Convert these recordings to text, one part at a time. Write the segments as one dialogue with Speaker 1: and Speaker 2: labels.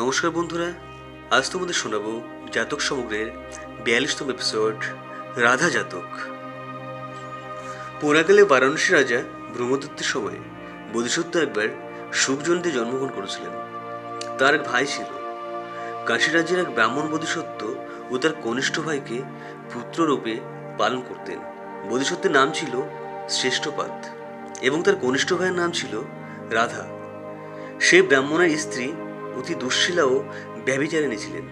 Speaker 1: নমস্কার বন্ধুরা, আজ তোমাদের শোনাবো জাতক সমগ্রের বিয়াল্লিশতম এপিসোড রাধা জাতক। পুরাকালে বারাণসী রাজা ব্রহ্মদত্তের সময় বোধিসত্ত্ব একবার সুখজনতে জন্মগ্রহণ করেছিলেন। তার এক ভাই ছিল। কাশী রাজ্যের এক ব্রাহ্মণ বোধিসত্ত্ব ও তার কনিষ্ঠ ভাইকে পুত্ররূপে পালন করতেন। বোধিসত্ত্বের নাম ছিল শ্রেষ্ঠপাত এবং তার কনিষ্ঠ ভাইয়ের নাম ছিল রাধা। সে ব্রাহ্মণের স্ত্রী অতি দুঃশীলা ও ব্যভিচারিণী ছিলেন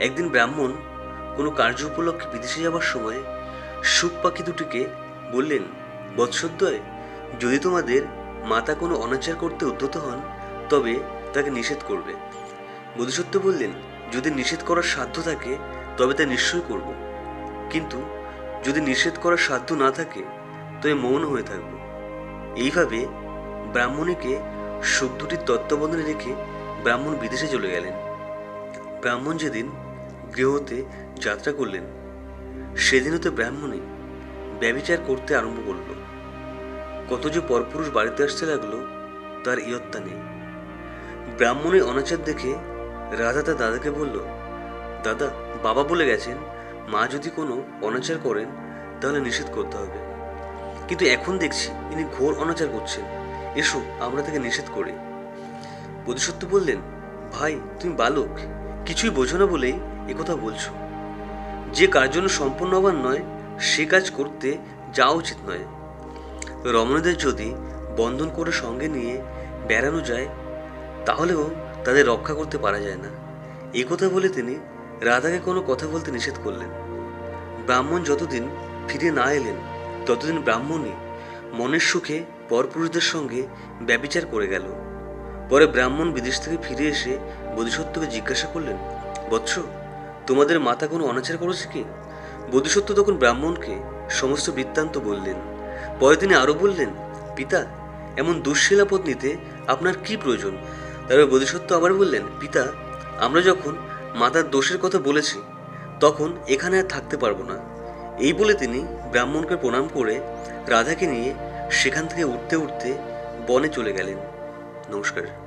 Speaker 1: একদিন ব্রাহ্মণ কোনো কার্য উপলক্ষে বিদেশে যাবার সময় সুখ পাখি দুটিকে বললেন বৎসদ্বয় যদি তোমাদের মাতা কোনো অনাচার করতে উদ্যত হন, তবে তাকে নিষেধ করবে। বোধিসত্ত্ব বললেন, যদি নিষেধ করার সাধ্য থাকে, তবে তা নিশ্চয়ই করব। কিন্তু যদি নিষেধ করার সাধ্য না থাকে, তবে মৌন হয়ে থাকব। এইভাবে ব্রাহ্মণীকে সুখ দুটির তত্ত্বাবধানে রেখে ব্রাহ্মণ বিদেশে চলে গেলেন। ব্রাহ্মণ যেদিন গৃহতে যাত্রা করলেন সেদিন হতে ব্রাহ্মণে ব্যবিচার করতে আরম্ভ করল। কত যে পরপুরুষ বাড়িতে আসতে লাগল, তার ইয়ত্তা নেই। ব্রাহ্মণের অনাচার দেখে রাধা তার দাদাকে বলল, দাদা, বাবা বলে গেছেন, মা যদি কোনো অনাচার করেন, তাহলে নিষেধ করতে হবে। কিন্তু এখন দেখছি, ইনি ঘোর অনাচার করছেন। এসো, আমরা তাকে নিষেধ করি। বোধিসত্ত্ব বললেন, ভাই, তুমি বালক, কিছুই বোঝো না বলেই একথা বলছো। যে কার জন্য সম্পূর্ণ হবার নয়, সে কাজ করতে যাওয়া উচিত নয়। রমণীদের যদি বন্ধন করে সঙ্গে নিয়ে বেড়ানো যায়, তাহলেও তাদের রক্ষা করতে পারা যায় না। এই কথা বলে তিনি রাধাকে কোনো কথা বলতে নিষেধ করলেন। ব্রাহ্মণ যতদিন ফিরে না এলেন, ততদিন ব্রাহ্মণই মনের সুখে পরপুরুষদের সঙ্গে ব্যবিচার করে গেল। পরে ব্রাহ্মণ বিদেশ থেকে ফিরে এসে বোধিসত্ত্বকে জিজ্ঞাসা করলেন, বৎস, তোমাদের মাতা কোনো অনাচার করেছে কি? বোধিসত্ত্ব তখন ব্রাহ্মণকে সমস্ত বৃত্তান্ত বললেন। পরে তিনি আরও বললেন, পিতা, এমন দুঃশীলা পত্নীতে আপনার কি প্রয়োজন? তারপর বোধিসত্ত্ব আবার বললেন, পিতা, আমরা যখন মাতার দোষের কথা বলেছি, তখন এখানে আর থাকতে পারব না। এই বলে তিনি ব্রাহ্মণকে প্রণাম করে রাধাকে নিয়ে সেখান থেকে উঠতে উঠতে বনে চলে গেলেন। নমস্কার।